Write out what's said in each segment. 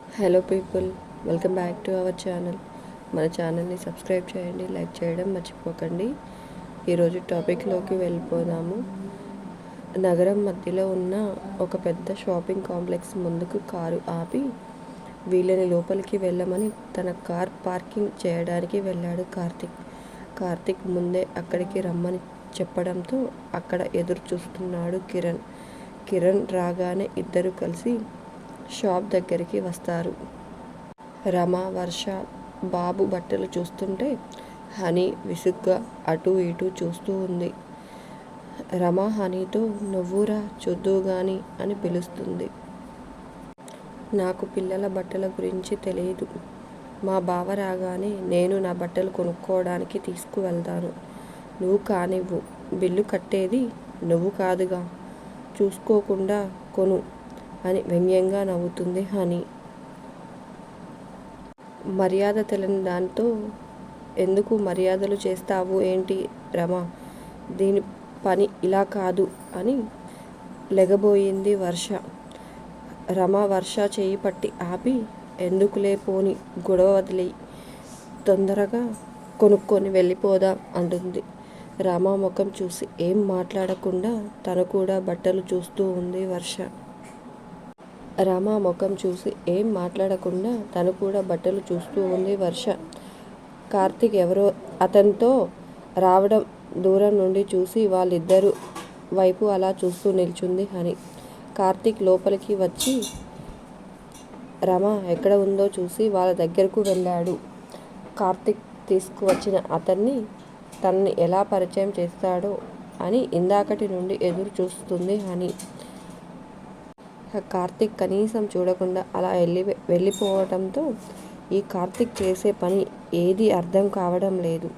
Hello people welcome back to our channel మన ఛానల్ని subscribe చేయండి లైక్ చేయడం మర్చిపోకండి. ఈరోజు టాపిక్లోకి వెళ్ళిపోదాము. నగరం మధ్యలో ఉన్న ఒక పెద్ద షాపింగ్ కాంప్లెక్స్ ముందుకు కారు ఆపి వీళ్ళని లోపలికి వెళ్ళమని తన కార్ పార్కింగ్ చేయడానికి వెళ్ళాడు కార్తిక్. కార్తిక్ ముందే అక్కడికి రమ్మని చెప్పడంతో అక్కడ ఎదురు చూస్తున్నాడు కిరణ్. కిరణ్ రాగానే ఇద్దరు కలిసి షాప్ దగ్గరికి వస్తారు. రమ వర్ష బాబు బట్టలు చూస్తుంటే హనీ విసుగ్గా అటు ఇటు చూస్తూ ఉంది. రమ హనీతో నువ్వురా చూద్దూ గాని అని పిలుస్తుంది. నాకు పిల్లల బట్టల గురించి తెలియదు మా బావ రాగానే నేను నా బట్టలు కొనుక్కోవడానికి తీసుకువెళ్తాను. నువ్వు కానివ్వు. బిల్లు కట్టేది నువ్వు కాదుగా. చూసుకోకుండా కొను. అని వ్యంగ్యంగా నవ్వుతుంది హనీ. మర్యాద తెలియని దాంతో ఎందుకు మర్యాదలు చేస్తావు? ఏంటి రమ? దీని పని ఇలా కాదు అని లెగబోయింది వర్ష. రమ వర్ష చేయి పట్టి ఆపి ఎందుకులే పోని గొడవ వదిలేయి. తొందరగా కొనుక్కొని వెళ్ళిపోదాం అంటుంది. రమ ముఖం చూసి ఏం మాట్లాడకుండా తను కూడా బట్టలు చూస్తూ ఉంది వర్ష. రామ ముఖం చూసి ఏం మాట్లాడకుండా తను కూడా బట్టలు చూస్తూ ఉంది వర్ష. కార్తిక్ ఎవరో అతనితో రావడం దూరం నుండి చూసి వాళ్ళిద్దరు వైపు అలా చూస్తూ నిల్చుంది హని. కార్తిక్ లోపలికి వచ్చి రమ ఎక్కడ ఉందో చూసి వాళ్ళ దగ్గరకు వెళ్ళాడు. కార్తిక్ తీసుకువచ్చిన అతన్ని తనని ఎలా పరిచయం చేస్తాడో అని ఇందాకటి నుండి ఎదురు చూస్తుంది హని. కార్తిక్ కనీసం చూడకుండా అలా వెళ్ళి వెళ్ళిపోవడంతో ఈ కార్తిక్ చేసే పని ఏది అర్థం కావడం లేదు.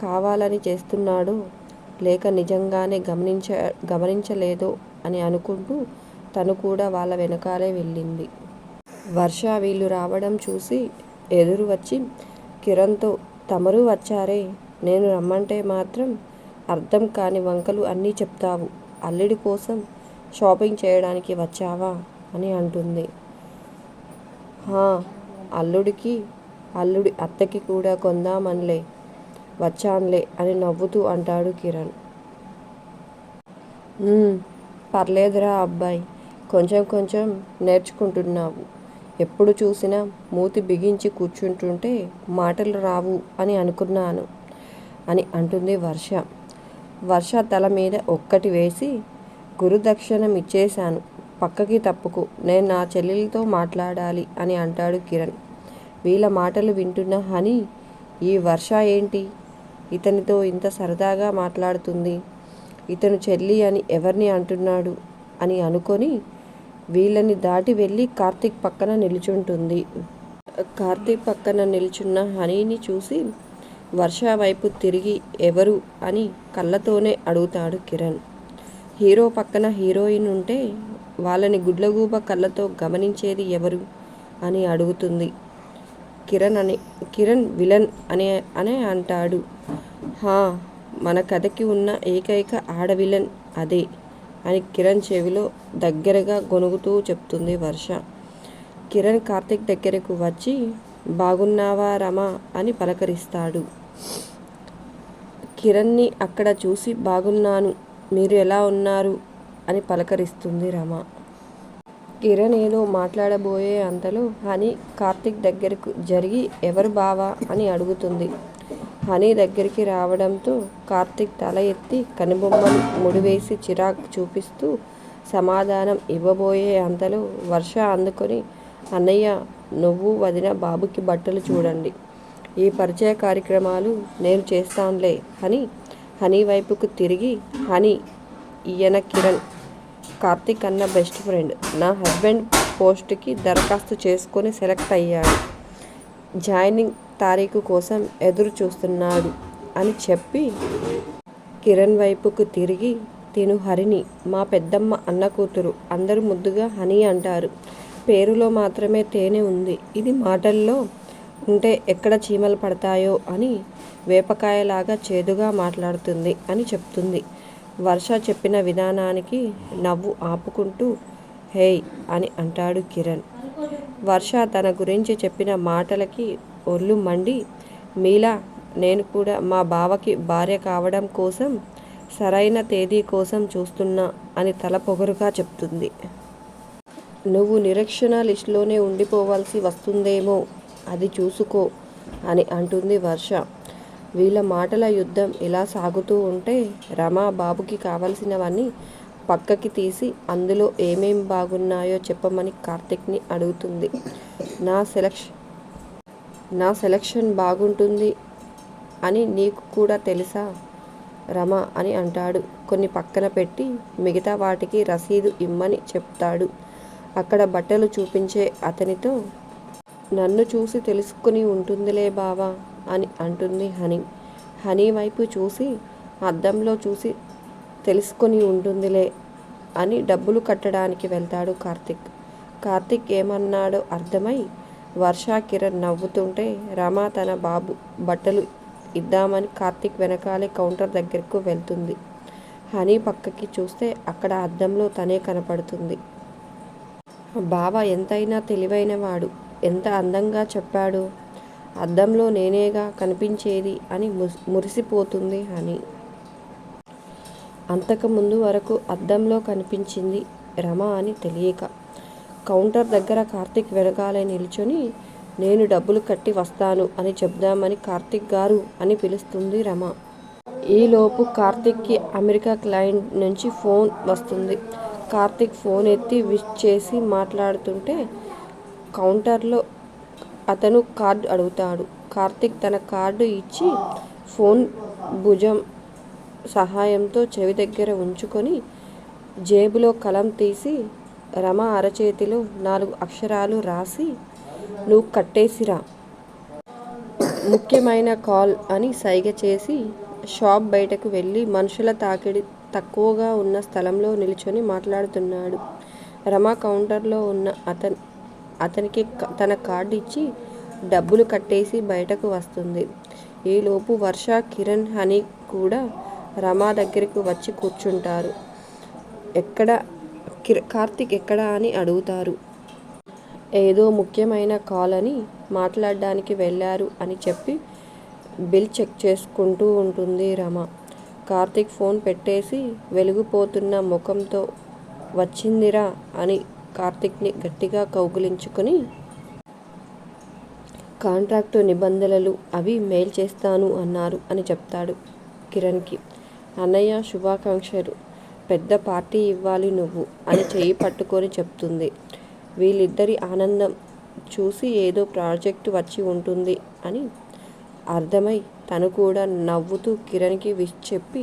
కావాలని చేస్తున్నాడో లేక నిజంగానే గమనించ గమనించలేదో అని అనుకుంటూ తను కూడా వాళ్ళ వెనకాలే వెళ్ళింది. వర్ష వీళ్ళు రావడం చూసి ఎదురు వచ్చి కిరణ్తో తమరు వచ్చారే నేను రమ్మంటే మాత్రం అర్థం కాని వంకలు అన్నీ చెప్తావు. అల్లుడి కోసం షాపింగ్ చేయడానికి వచ్చావా? అని అంటుంది. అల్లుడికి అల్లుడి అత్తకి కూడా కొందామనిలే వచ్చానులే అని నవ్వుతూ అంటాడు కిరణ్. పర్లేదురా అబ్బాయి కొంచెం కొంచెం నేర్చుకుంటున్నావు. ఎప్పుడు చూసినా మూతి బిగించి కూర్చుంటుంటే మాటలు రావు అని అనుకున్నాను అని అంటుంది వర్ష. వర్ష తల మీద ఒక్కటి వేసి గురుదక్షిణం ఇచ్చేశాను. పక్కకి తప్పుకు. నేను నా చెల్లెలతో మాట్లాడాలి అని అంటాడు కిరణ్. వీళ్ళ మాటలు వింటున్న హని ఈ వర్ష ఏంటి? ఇతనితో ఇంత సరదాగా మాట్లాడుతుంది. ఇతను చెల్లి అని ఎవరిని అంటున్నాడు? అని అనుకొని వీళ్ళని దాటి వెళ్ళి కార్తీక్ పక్కన నిలుచుంటుంది. కార్తీక్ పక్కన నిల్చున్న హనీని చూసి వర్ష వైపు తిరిగి ఎవరు? అని కళ్ళతోనే అడుగుతాడు కిరణ్. హీరో పక్కన హీరోయిన్ ఉంటే వాళ్ళని గుడ్లగూబ కళ్ళతో గమనించేది ఎవరు అని అడుగుతుంది. కిరణ్ అని కిరణ్ విలన్ అనే అనే అంటాడు. హా మన కథకి ఉన్న ఏకైక ఆడ విలన్ అదే అని కిరణ్ చెవిలో దగ్గరగా గొనుగుతూ చెప్తుంది వర్ష. కిరణ్ కార్తిక్ దగ్గరకు వచ్చి బాగున్నావా రమా అని పలకరిస్తాడు. కిరణ్ని అక్కడ చూసి బాగున్నాను మీరు ఎలా ఉన్నారు? అని పలకరిస్తుంది రమ. కిరణ్ ఏదో మాట్లాడబోయే అంతలో హనీ కార్తిక్ దగ్గరకు జరిగి ఎవరు బావా? అని అడుగుతుంది. హనీ దగ్గరికి రావడంతో కార్తిక్ తల ఎత్తి కనుబొమ్మలు ముడివేసి చిరాకు చూపిస్తూ సమాధానం ఇవ్వబోయే అంతలో వర్ష అందుకొని అన్నయ్య నువ్వు వదిన బాబుకి బట్టలు చూడండి. ఈ పరిచయ కార్యక్రమాలు నేను చేస్తానులే అని హనీ వైపుకు తిరిగి హనీ ఈయన కిరణ్ కార్తిక్ అన్న బెస్ట్ ఫ్రెండ్ నా హస్బెండ్ పోస్ట్కి దరఖాస్తు చేసుకొని సెలెక్ట్ అయ్యాడు. జాయినింగ్ తారీఖు కోసం ఎదురు చూస్తున్నాడు అని చెప్పి కిరణ్ వైపుకు తిరిగి తిను హరిని మా పెద్దమ్మ అన్న కూతురు. అందరూ ముద్దుగా హనీ అంటారు. పేరులో మాత్రమే తేనె ఉంది. ఇది మాటల్లో ఉంటే ఎక్కడ చీమలు పడతాయో అని వేపకాయలాగా చేదుగా మాట్లాడుతుంది అని చెప్తుంది వర్ష చెప్పిన విధానానికి నవ్వు ఆపుకుంటూ హేయ్ అని అంటాడు కిరణ్. వర్ష తన గురించి చెప్పిన మాటలకి ఒళ్ళు మండి మీలా నేను కూడా మా బావకి భార్య కావడం కోసం సరైన తేదీ కోసం చూస్తున్నా అని తల పొగరుగా చెప్తుంది. నువ్వు నిరీక్షణ లిస్టులోనే ఉండిపోవాల్సి వస్తుందేమో అది చూసుకో అని అంటుంది వర్ష. వీళ్ళ మాటల యుద్ధం ఇలా సాగుతూ ఉంటే రమా బాబుకి కావలసినవన్నీ పక్కకి తీసి అందులో ఏమేం బాగున్నాయో చెప్పమని కార్తిక్ని అడుగుతుంది. నా సెలక్షన్ నా సెలక్షన్ బాగుంటుంది అని నీకు కూడా తెలుసా రమ అని అంటాడు. కొన్ని పక్కన పెట్టి మిగతా వాటికి రసీదు ఇమ్మని చెప్తాడు. అక్కడ బట్టలు చూపించే అతనితో నన్ను చూసి తెలుసుకుని ఉంటుందిలే బావా అని అంటుంది హనీ. హనీ వైపు చూసి అద్దంలో చూసి తెలుసుకొని ఉంటుందిలే అని డబ్బులు కట్టడానికి వెళ్తాడు కార్తిక్ కార్తిక్ ఏమన్నాడో అర్థమై వర్ష కిరణ్ నవ్వుతుంటే రమ తన బాబు బట్టలు ఇద్దామని కార్తీక్ వెనకాలే కౌంటర్ దగ్గరకు వెళ్తుంది. హనీ పక్కకి చూస్తే అక్కడ అద్దంలో తనే కనపడుతుంది. బావ ఎంతైనా తెలివైనవాడు. ఎంత అందంగా చెప్పాడో. అద్దంలో నేనేగా కనిపించేది అని మురిసిపోతుంది అని అంతకు ముందు వరకు అద్దంలో కనిపించింది రమ అని తెలియక. కౌంటర్ దగ్గర కార్తిక్ వెనకాలే నిల్చొని నేను డబ్బులు కట్టి వస్తాను అని చెప్దామని కార్తిక్ గారు అని పిలుస్తుంది రమ. ఈలోపు కార్తిక్కి అమెరికా క్లయింట్ నుంచి ఫోన్ వస్తుంది. కార్తిక్ ఫోన్ ఎత్తి విష్ చేసి మాట్లాడుతుంటే కౌంటర్లో అతను కార్డు అడుగుతాడు. కార్తిక్ తన కార్డు ఇచ్చి ఫోన్ భుజం సహాయంతో చెవి దగ్గర ఉంచుకొని జేబులో కలం తీసి రమ అరచేతిలో నాలుగు అక్షరాలు రాసి నువ్వు కట్టేసిరా. ముఖ్యమైన కాల్ అని సైగ చేసి షాప్ బయటకు వెళ్ళి మనుషుల తాకిడి తక్కువగా ఉన్న స్థలంలో నిలుచొని మాట్లాడుతున్నాడు. రమ కౌంటర్లో ఉన్న అతనికి తన కార్డు ఇచ్చి డబ్బులు కట్టేసి బయటకు వస్తుంది. ఈలోపు వర్ష, కిరణ్, హనీ కూడా రమా దగ్గరికి వచ్చి కూర్చుంటారు. ఎక్కడ కార్తిక్ ఎక్కడ అని అడుగుతారు. ఏదో ముఖ్యమైన కాల్ అని మాట్లాడడానికి వెళ్ళారు అని చెప్పి బిల్ చెక్ చేసుకుంటూ ఉంటుంది రమ. కార్తిక్ ఫోన్ పెట్టేసి వెలిగిపోతున్న ముఖంతో వచ్చిందిరా అని కార్తిక్ని గట్టిగా కౌగులించుకొని కాంట్రాక్టు నిబంధనలు అవి మెయిల్ చేస్తాను అన్నారు అని చెప్తాడు కిరణ్కి అన్నయ్య శుభాకాంక్షలు. పెద్ద పార్టీ ఇవ్వాలి నువ్వు అని చేయి పట్టుకొని చెప్తుంది. వీళ్ళిద్దరి ఆనందం చూసి ఏదో ప్రాజెక్టు వచ్చి ఉంటుంది అని అర్థమై తను కూడా నవ్వుతూ కిరణ్కి విష్ చెప్పి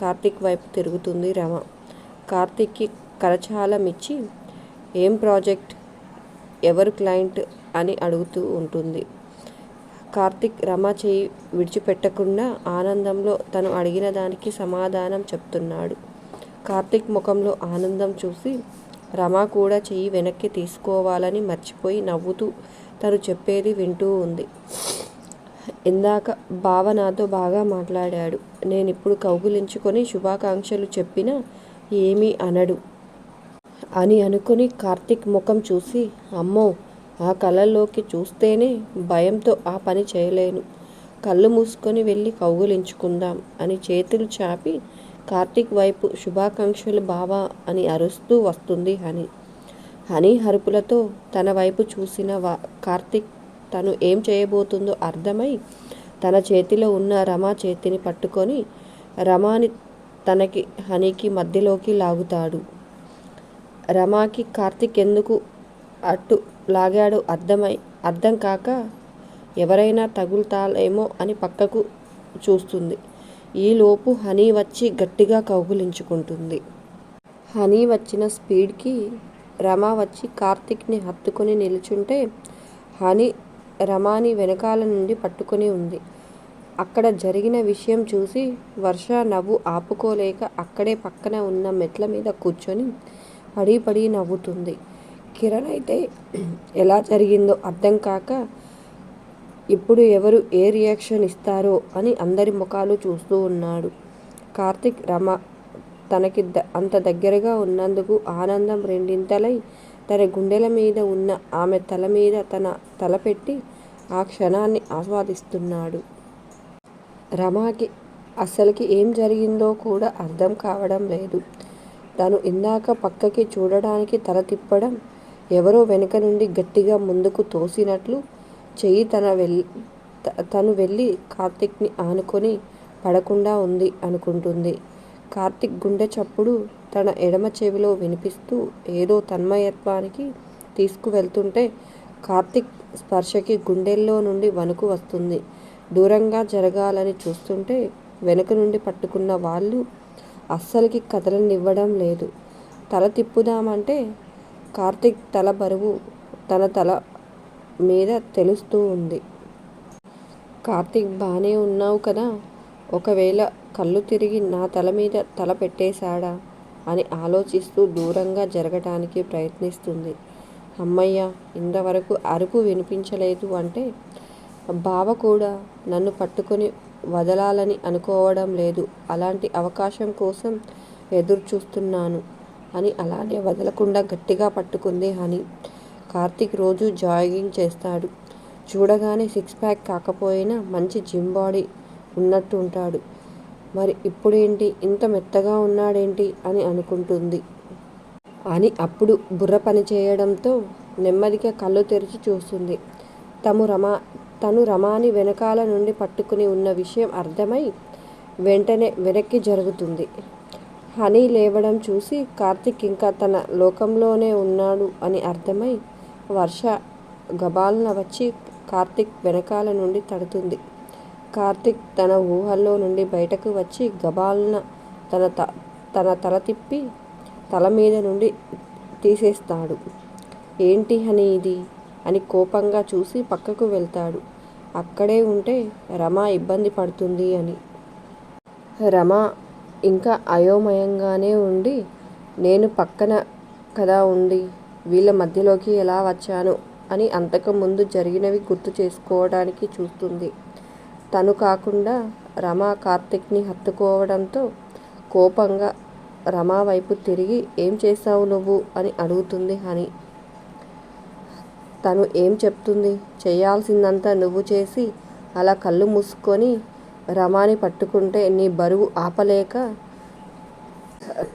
కార్తిక్ వైపు తిరుగుతుంది రమ. కార్తిక్కి కరచాలమిచ్చి ఏం ప్రాజెక్ట్? ఎవరు క్లయింట్? అని అడుగుతూ ఉంటుంది. కార్తిక్ రమ చేయి విడిచిపెట్టకుండా ఆనందంలో తను అడిగిన దానికి సమాధానం చెప్తున్నాడు. కార్తీక్ ముఖంలో ఆనందం చూసి రమ కూడా చెయ్యి వెనక్కి తీసుకోవాలని మర్చిపోయి నవ్వుతూ తను చెప్పేది వింటూ ఉంది. ఇందాక బావ నాతో బాగా మాట్లాడాడు. నేను ఇప్పుడు కౌగులించుకొని శుభాకాంక్షలు చెప్పినా ఏమీ అనడు. అని అనుకుని కార్తీక్ ముఖం చూసి అమ్మో ఆ కళ్ళల్లోకి చూస్తేనే భయంతో ఆ పని చేయలేను. కళ్ళు మూసుకొని వెళ్ళి కౌగులించుకుందాం అని చేతులు చాపి కార్తీక్ వైపు శుభాకాంక్షలు బావా అని అరుస్తూ వస్తుంది హని హనీ హరుపులతో తన వైపు చూసిన వా కార్తీక్ తను ఏం చేయబోతుందో అర్థమై తన చేతిలో ఉన్న రమా చేతిని పట్టుకొని రమాని తనకి హనీకి మధ్యలోకి లాగుతాడు. రమాకి కార్తీక్ ఎందుకు అట్టు లాగాడు అర్థమై అర్థం కాక ఎవరైనా తగులుతాలేమో అని పక్కకు చూస్తుంది. ఈలోపు హనీ వచ్చి గట్టిగా కౌగులించుకుంటుంది హనీ వచ్చిన స్పీడ్కి రమ వచ్చి కార్తిక్ని హత్తుకొని హత్తుకుని నిల్చుంటే హనీ రమాని వెనకాల నుండి పట్టుకొని ఉంది. అక్కడ జరిగిన విషయం చూసి వర్ష నవ్వు ఆపుకోలేక అక్కడే పక్కన ఉన్న మెట్ల మీద కూర్చొని పడిపడి నవ్వుతుంది. కిరణ్ అయితే ఎలా జరిగిందో అర్థం కాక ఇప్పుడు ఎవరు ఏ రియాక్షన్ ఇస్తారో అని అందరి ముఖాలు చూస్తూ ఉన్నాడు. కార్తీక్ రమ తనకి ద అంత దగ్గరగా ఉన్నందుకు ఆనందం రెండింతలై తన గుండెల మీద ఉన్న ఆమె తల మీద తన తల పెట్టి ఆ క్షణాన్ని ఆస్వాదిస్తున్నాడు. రమాకి అసలుకి ఏం జరిగిందో కూడా అర్థం కావడం లేదు. తను ఇందాక పక్కకి చూడడానికి తల తిప్పడం ఎవరో వెనుక నుండి గట్టిగా ముందుకు తోసినట్లు చెయ్యి తన వెల్ తను వెళ్ళి కార్తిక్ని ఆనుకొని పడకుండా ఉంది అనుకుంటుంది. కార్తీక్ గుండె చప్పుడు తన ఎడమ చెవిలో వినిపిస్తూ ఏదో తన్మయత్వానికి తీసుకువెళ్తుంటే కార్తీక్ స్పర్శకి గుండెల్లో నుండి వణుకు వస్తుంది. దూరంగా జరగాలని చూస్తుంటే వెనుక నుండి పట్టుకున్న వాళ్ళు అస్సలకి కదలనివ్వడం లేదు. తల తిప్పుదామంటే కార్తీక్ తల బరువు తన తల మీద తెలుస్తూ ఉంది. కార్తీక్ బాగానే ఉన్నావు కదా! ఒకవేళ కళ్ళు తిరిగి నా తల మీద తల పెట్టేశాడా అని ఆలోచిస్తూ దూరంగా జరగటానికి ప్రయత్నిస్తుంది. అమ్మయ్య ఇంతవరకు అరుపు వినిపించలేదు అంటే బావ కూడా నన్ను పట్టుకొని వదలాలని అనుకోవడం లేదు అలాంటి అవకాశం కోసం ఎదురుచూస్తున్నాను అని అలానే వదలకుండా గట్టిగా పట్టుకుంది హని. కార్తీక్ రోజు జాగింగ్ చేస్తాడు. చూడగానే సిక్స్ ప్యాక్ కాకపోయినా మంచి జిమ్ బాడీ ఉన్నట్టు ఉంటాడు మరి ఇప్పుడేంటి ఇంత మెత్తగా ఉన్నాడేంటి అని అనుకుంటుంది. అని అప్పుడు బుర్ర పని చేయడంతో నెమ్మదిగా కళ్ళు తెరిచి చూస్తుంది. తము రమ తను రమాని వెనకాల నుండి పట్టుకుని ఉన్న విషయం అర్థమై వెంటనే వెనక్కి జరుగుతుంది. హనీ లేవడం చూసి కార్తీక్ ఇంకా తన లోకంలోనే ఉన్నాడు అని అర్థమై వర్ష గబాలన వచ్చి కార్తీక్ వెనకాల నుండి తడుతుంది. కార్తిక్ తన ఊహల్లో నుండి బయటకు వచ్చి గబాలన తన తన తల తిప్పి తల మీద నుండి తీసేస్తాడు. ఏంటి హనీ ఇది? అని కోపంగా చూసి పక్కకు వెళ్తాడు. అక్కడే ఉంటే రమ ఇబ్బంది పడుతుంది అని. రమ ఇంకా అయోమయంగానే ఉండి నేను పక్కన కదా ఉండి వీళ్ళ మధ్యలోకి ఎలా వచ్చాను అని అంతకుముందు జరిగినవి గుర్తు చేసుకోవడానికి చూస్తుంది. తను కాకుండా రమ కార్తిక్ని హత్తుకోవడంతో కోపంగా రమా వైపు తిరిగి ఏం చేశావు నువ్వు అని అడుగుతుంది హని. తను ఏం చెప్తుంది? చేయాల్సిందంతా నువ్వు చేసి అలా కళ్ళు మూసుకొని రమాని పట్టుకుంటే నీ బరువు ఆపలేక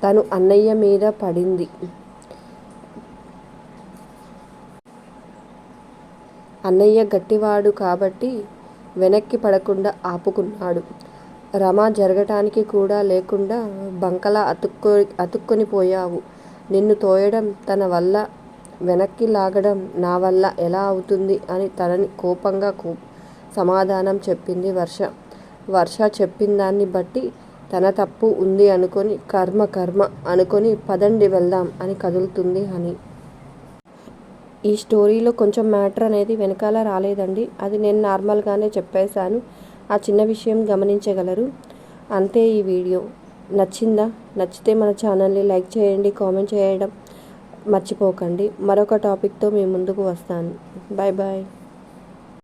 తను అన్నయ్య మీద పడింది. అన్నయ్య గట్టివాడు కాబట్టి వెనక్కి పడకుండా ఆపుకున్నాడు. రమ జరగటానికి కూడా లేకుండా బంకలా అతుక్కో అతుక్కునిపోయావు. నిన్ను తోయడం తన వల్ల వెనక్కి లాగడం నా వల్ల ఎలా అవుతుంది అని తనని కోపంగా కో సమాధానం చెప్పింది వర్ష. వర్ష చెప్పిందాన్ని బట్టి తన తప్పు ఉంది అనుకొని కర్మ కర్మ అనుకొని పదండి వెళ్దాం అని కదులుతుంది హని. ఈ స్టోరీలో కొంచెం మ్యాటర్ అనేది వెనకాల రాలేదండి. అది నేను నార్మల్గానే చెప్పేశాను. ఆ చిన్న విషయం గమనించగలరు. అంతే ఈ వీడియో. నచ్చిందా? నచ్చితే మన ఛానల్ని లైక్ చేయండి కామెంట్ చేయడం మర్చిపోకండి. మరొక టాపిక్తో మేము మీ ముందుకు వస్తాను. Bye bye